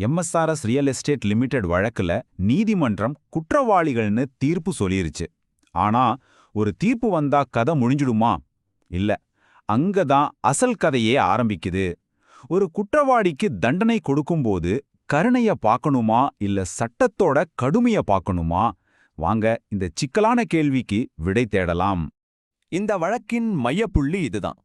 எம்எஸ்ஆர்எஸ் real estate limited வழக்குல நீதிமன்றம் குற்றவாளிகள்னு தீர்ப்பு சொல்லிருச்சு. ஆனா ஒரு தீர்ப்பு வந்தா கதை முடிஞ்சிடுமா? இல்ல. அங்கதான் அசல் கதையே ஆரம்பிக்குது. ஒரு குற்றவாளிக்கு தண்டனை கொடுக்கும்போது கருணைய பார்க்கணுமா? இல்ல சட்டத்தோட கடுமைய பார்க்கணுமா? வாங்க இந்த சிக்கலான கேள்விக்கு விடை தேடலாம். இந்த வழக்கின் மையப்புள்ளி இதுதான்.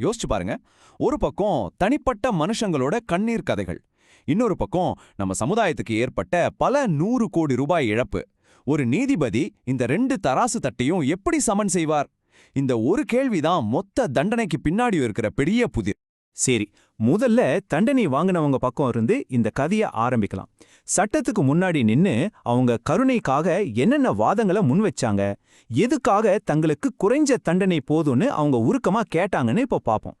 யோசிச்சு பாருங்க. ஒரு பக்கம் தனிப்பட்ட மனுஷங்களோட கண்ணீர் கதைகள் இன்னொரு பக்கம் நம்ம சமுதாயத்துக்கு ஏற்பட்ட பல நூறு கோடி ரூபாய் இழப்பு. ஒரு நீதிபதி இந்த ரெண்டு தராசு தட்டையும் எப்படி சமன் செய்வார்? இந்த ஒரு கேள்விதான் மொத்த தண்டனைக்கு பின்னாடி இருக்கிற பெரிய புதிர். சரி முதல்ல தண்டனை வாங்கினவங்க பக்கம் இருந்து இந்த கதைய ஆரம்பிக்கலாம். சட்டத்துக்கு முன்னாடி நின்னு அவங்க கருணைக்காக என்னென்ன வாதங்களை முன் வச்சாங்க? எதுக்காக தங்களுக்கு குறைஞ்ச தண்டனை போதும்னு அவங்க உருக்கமா கேட்டாங்கன்னு இப்போ பாப்போம்.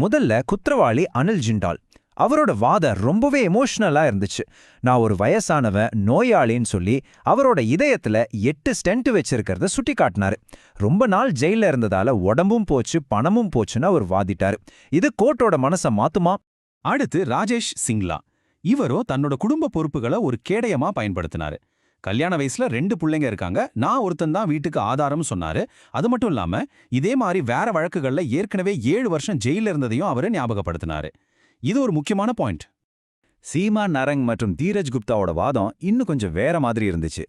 முதல்ல குற்றவாளி அனில் ஜிண்டால். அவரோட வாதம் ரொம்பவே எமோஷனலா இருந்துச்சு. நான் ஒரு வயசானவன் நோயாளின்னு சொல்லி அவரோட இதயத்துல எட்டு ஸ்டென்ட் வச்சிருக்கிறத சுட்டி காட்டினாரு. ரொம்ப நாள் ஜெயில இருந்ததால உடம்பும் போச்சு பணமும் போச்சுன்னு அவர் வாதிட்டாரு. இது கோர்ட்டோட மனச மாத்துமா? அடுத்து ராஜேஷ் சிங்லா. இவரோ தன்னோட குடும்ப பொறுப்புகளை ஒரு கேடயமா பயன்படுத்தினாரு. கல்யாண வயசுல ரெண்டு பிள்ளைங்க இருக்காங்க. நான் ஒருத்தன் தான் வீட்டுக்கு ஆதாரம் சொன்னாரு. அது மட்டும் இல்லாம இதே மாதிரி வேற வழக்குகள்ல ஏற்கனவே ஏழு வருஷம் ஜெயில இருந்ததையும் அவரு ஞாபகப்படுத்தினாரு. இது ஒரு முக்கியமான பாயிண்ட் சீமா நரங் மற்றும் தீரஜ் குப்தாவோட வாதம் இன்னும் கொஞ்சம் வேற மாதிரி இருந்துச்சு.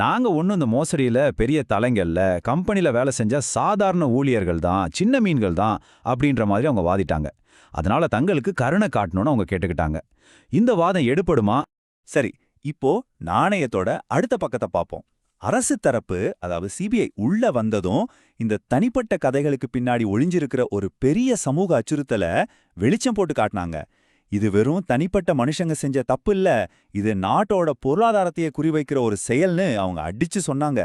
நாங்க ஒன்றும் இந்த மோசடியில பெரிய தலைங்கள்ல கம்பெனில வேலை செஞ்ச சாதாரண ஊழியர்கள் தான் சின்ன மீன்கள் தான் அப்படின்ற மாதிரி அவங்க வாதிட்டாங்க. அதனால தங்களுக்கு கருணை காட்டணும்னு அவங்க கேட்டுக்கிட்டாங்க. இந்த வாதம் எடுப்படுமா சரி இப்போ நாணயத்தோட அடுத்த பக்கத்தை பார்ப்போம். அரசு தரப்பு அதாவது சிபிஐ உள்ள வந்ததும் இந்த தனிப்பட்ட கதைகளுக்கு பின்னாடி ஒளிஞ்சிருக்கிற ஒரு பெரிய சமூக அச்சுறுத்தலை வெளிச்சம் போட்டு காட்டினாங்க. இது வெறும் தனிப்பட்ட மனுஷங்க செஞ்ச தப்பு இல்ல இது நாட்டோட பொருளாதாரத்தையே குறிவைக்கிற ஒரு செயல்னு அவங்க அடிச்சு சொன்னாங்க.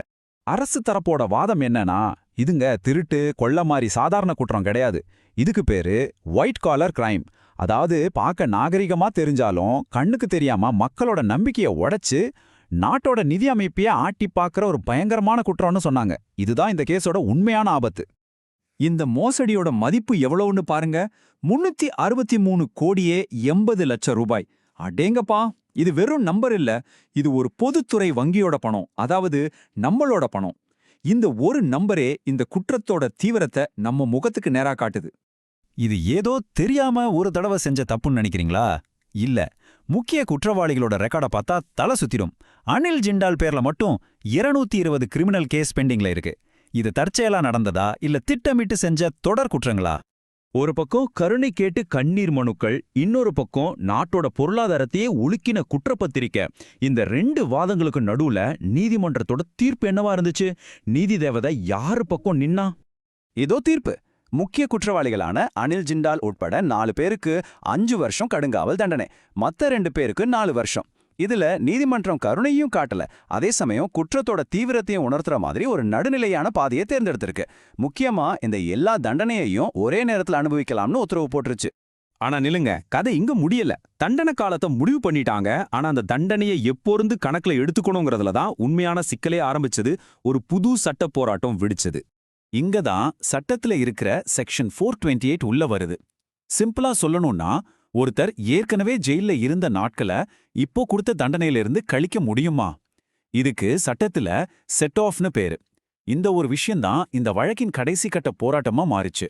அரசு தரப்போட வாதம் என்னன்னா இதுங்க திருட்டு கொள்ள மாதிரி சாதாரண குற்றம் கிடையாது. இதுக்கு பேரு ஒயிட் காலர் கிரைம் அதாவது பார்க்க நாகரிகமா தெரிஞ்சாலும் கண்ணுக்கு தெரியாம மக்களோட நம்பிக்கையை உடைச்சு நாட்டோட நிதி அமைப்பையே ஆட்டி பார்க்கற ஒரு பயங்கரமான குற்றம்னு சொன்னாங்க. இதுதான் இந்த கேஸோட உண்மையான ஆபத்து. இந்த மோசடியோட மதிப்பு எவ்வளவுன்னு பாருங்க. முன்னூத்தி அறுபத்தி மூணு கோடியே எண்பது லட்சம் ரூபாய். அடேங்கப்பா இது வெறும் நம்பர் இல்ல. இது ஒரு பொதுத்துறை வங்கியோட பணம். அதாவது நம்மளோட பணம். இந்த ஒரு நம்பரே இந்த குற்றத்தோட தீவிரத்தை நம்ம முகத்துக்கு நேரா காட்டுது. இது ஏதோ தெரியாம ஒரு தடவை செஞ்ச தப்புன்னு நினைக்கிறீங்களா? இல்ல. முக்கிய குற்றவாளிகளோட ரெக்கார்டை பார்த்தா தலை சுத்திடும் அனில் ஜிண்டால் பேர்ல மட்டும் இருநூத்தி இருபது கிரிமினல் கேஸ் பெண்டிங்ல இருக்கு. இது தற்செயலா நடந்ததா இல்ல திட்டமிட்டு செஞ்ச தொடர் குற்றங்களா? ஒரு பக்கம் கருணை கேட்டு கண்ணீர் மனுக்கள் இன்னொரு பக்கம் நாட்டோட பொருளாதாரத்தையே உலுக்கின குற்றப்பத்திரிக்கை. இந்த ரெண்டு வாதங்களுக்கு நடுவுல நீதிமன்றத்தோட தீர்ப்பு என்னவா இருந்துச்சு? நீதி தேவதை யாரு பக்கம் நின்னா? இதோ தீர்ப்பு. முக்கிய குற்றவாளிகளான அனில் ஜிண்டால் உட்பட நாலு பேருக்கு அஞ்சு வருஷம் கடுங்காவல் தண்டனை. மத்த ரெண்டு பேருக்கு நாலு வருஷம். இதுல நீதிமன்றம் கருணையும் காட்டல. அதே சமயம் குற்றத்தோட தீவிரத்தையும் உணர்த்துற மாதிரி ஒரு நடுநிலையான பாதையை தேர்ந்தெடுத்திருக்கு. முக்கியமா இந்த எல்லா தண்டனையையும் ஒரே நேரத்துல அனுபவிக்கலாம்னு உத்தரவு போட்டுருச்சு. ஆனா நிலுங்க கதை இங்க முடியல. தண்டனை காலத்தை முடிவு பண்ணிட்டாங்க. ஆனா அந்த தண்டனையை எப்போருந்து கணக்குல எடுத்துக்கணுங்கிறதுல தான் உண்மையான சிக்கலே ஆரம்பிச்சது. ஒரு புது சட்ட போராட்டம் விடுச்சது. இங்க தான் சட்டத்துல இருக்கிற செக்ஷன் ஃபோர் டுவெண்ட்டி எயிட் உள்ள வருது. சிம்பிளா சொல்லணும்னா ஒருத்தர் ஏற்கனவே ஜெயில்ல இருந்த நாட்களை இப்போ கொடுத்த தண்டனையிலிருந்து கழிக்க முடியுமா? இதுக்கு சட்டத்துல செட் ஆஃப்னு பேரு. இந்த ஒரு விஷயம்தான் இந்த வழக்கின் கடைசி கட்ட போராட்டமா மாறிச்சு.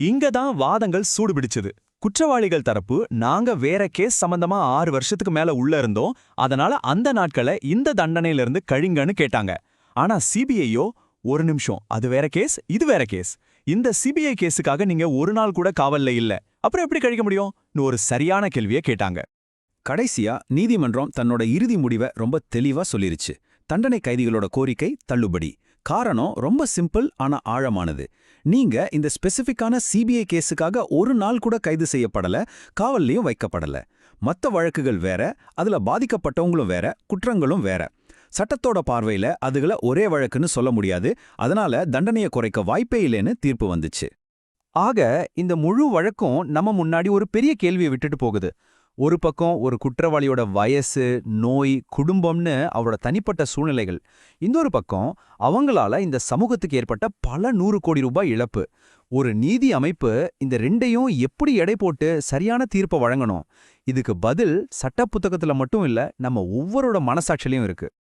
இங்க தான் வாதங்கள் சூடுபிடிச்சது குற்றவாளிகள் தரப்பு நாங்க வேற கேஸ் சம்பந்தமா ஆறு வருஷத்துக்கு மேல உள்ள இருந்தோம். அதனால அந்த நாட்களை இந்த தண்டனையிலிருந்து கழிங்கன்னு கேட்டாங்க. ஆனா சிபிஐயோ ஒரு நிமிஷம். அது வேற கேஸ் இது வேற கேஸ் இந்த சிபிஐ கேஸுக்காக நீங்க ஒரு நாள் கூட காவல்ல இல்ல. அப்புறம் எப்படி கழிக்க முடியும்னு ஒரு சரியான கேள்வியை கேட்டாங்க. கடைசியா நீதிமன்றம் தன்னோட இறுதி முடிவை ரொம்ப தெளிவா சொல்லிருச்சு. தண்டனை கைதிகளோட கோரிக்கை தள்ளுபடி. காரணம் ரொம்ப சிம்பிள் ஆனா ஆழமானது. நீங்க இந்த ஸ்பெசிஃபிக்கான சிபிஐ கேஸுக்காக ஒரு நாள் கூட கைது செய்யப்படல காவல்லையும் வைக்கப்படல. மத்த வழக்குகள் வேற அதுல பாதிக்கப்பட்டவங்களும் வேற குற்றங்களும் வேற. சட்டத்தோட பார்வையில அதுகளை ஒரே வழக்குன்னு சொல்ல முடியாது. அதனால தண்டனையை குறைக்க வாய்ப்பே இல்லைன்னு தீர்ப்பு வந்துச்சு. ஆக இந்த முழு வழக்கும் நம்ம முன்னாடி ஒரு பெரிய கேள்வியை விட்டுட்டு போகுது. ஒரு பக்கம் ஒரு குற்றவாளியோட வயசு நோய் குடும்பம்னு அவரோட தனிப்பட்ட சூழ்நிலைகள். இன்னொரு பக்கம் அவங்களால இந்த சமூகத்துக்கு ஏற்பட்ட பல நூறு கோடி ரூபாய் இழப்பு. ஒரு நீதி அமைப்பு இந்த ரெண்டையும் எப்படி எடை போட்டு சரியான தீர்ப்பை வழங்கணும்? இதுக்கு பதில் சட்ட புத்தகத்துல மட்டும் இல்ல நம்ம ஒவ்வொருட மனசாட்சிலையும் இருக்கு.